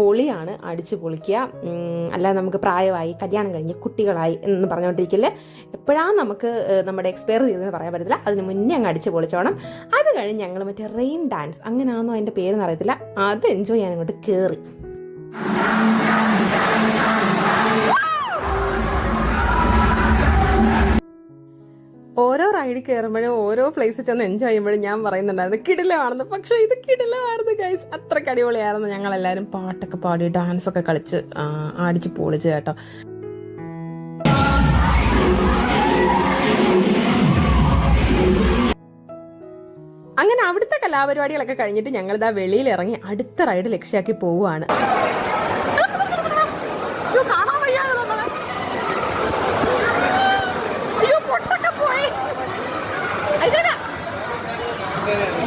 പൊളിയാണ് അടിച്ചു പൊളിക്കുക. അല്ല നമുക്ക് പ്രായമായി കല്യാണം കഴിഞ്ഞ് കുട്ടികളായി എന്ന് പറഞ്ഞുകൊണ്ടിരിക്കില്ല? എപ്പോഴാണ് നമുക്ക് നമ്മുടെ എക്സ്പയർ ചെയ്തതെന്ന് പറയാൻ പറ്റത്തില്ല. അതിന് മുന്നേ അങ്ങ് അടിച്ചു പൊളിച്ചോണം. അത് കഴിഞ്ഞ് ഞങ്ങൾ മറ്റേ റെയിൻ ഡാൻസ് അങ്ങനെയാണെന്നോ അതിന്റെ പേരെന്ന് അറിയത്തില്ല. അത് എൻജോയ് ചെയ്യാൻ അങ്ങോട്ട് കയറി ഓരോ റൈഡിൽ കയറുമ്പോഴും ഓരോ പ്ലേസിൽ ചെന്ന് എൻജോയ് ചെയ്യുമ്പോഴും ഞാൻ പറയുന്നുണ്ടായിരുന്നു കിടിലമാണെന്ന്. പക്ഷേ ഇത് കിടിലമായിരുന്നു ഗൈസ് അത്രയ്ക്ക് അടിപൊളിയായിരുന്നു. ഞങ്ങൾ എല്ലാവരും പാട്ടൊക്കെ പാടി ഡാൻസൊക്കെ കളിച്ച് ആടിച്ച് പൊളിച്ച് കേട്ടോ. അങ്ങനെ അവിടുത്തെ കലാപരിപാടികളൊക്കെ കഴിഞ്ഞിട്ട് ഞങ്ങൾ ഇതാ വെളിയിൽ ഇറങ്ങി അടുത്ത റൈഡ് ലക്ഷ്യമാക്കി പോവുകയാണ് 哎，等呢。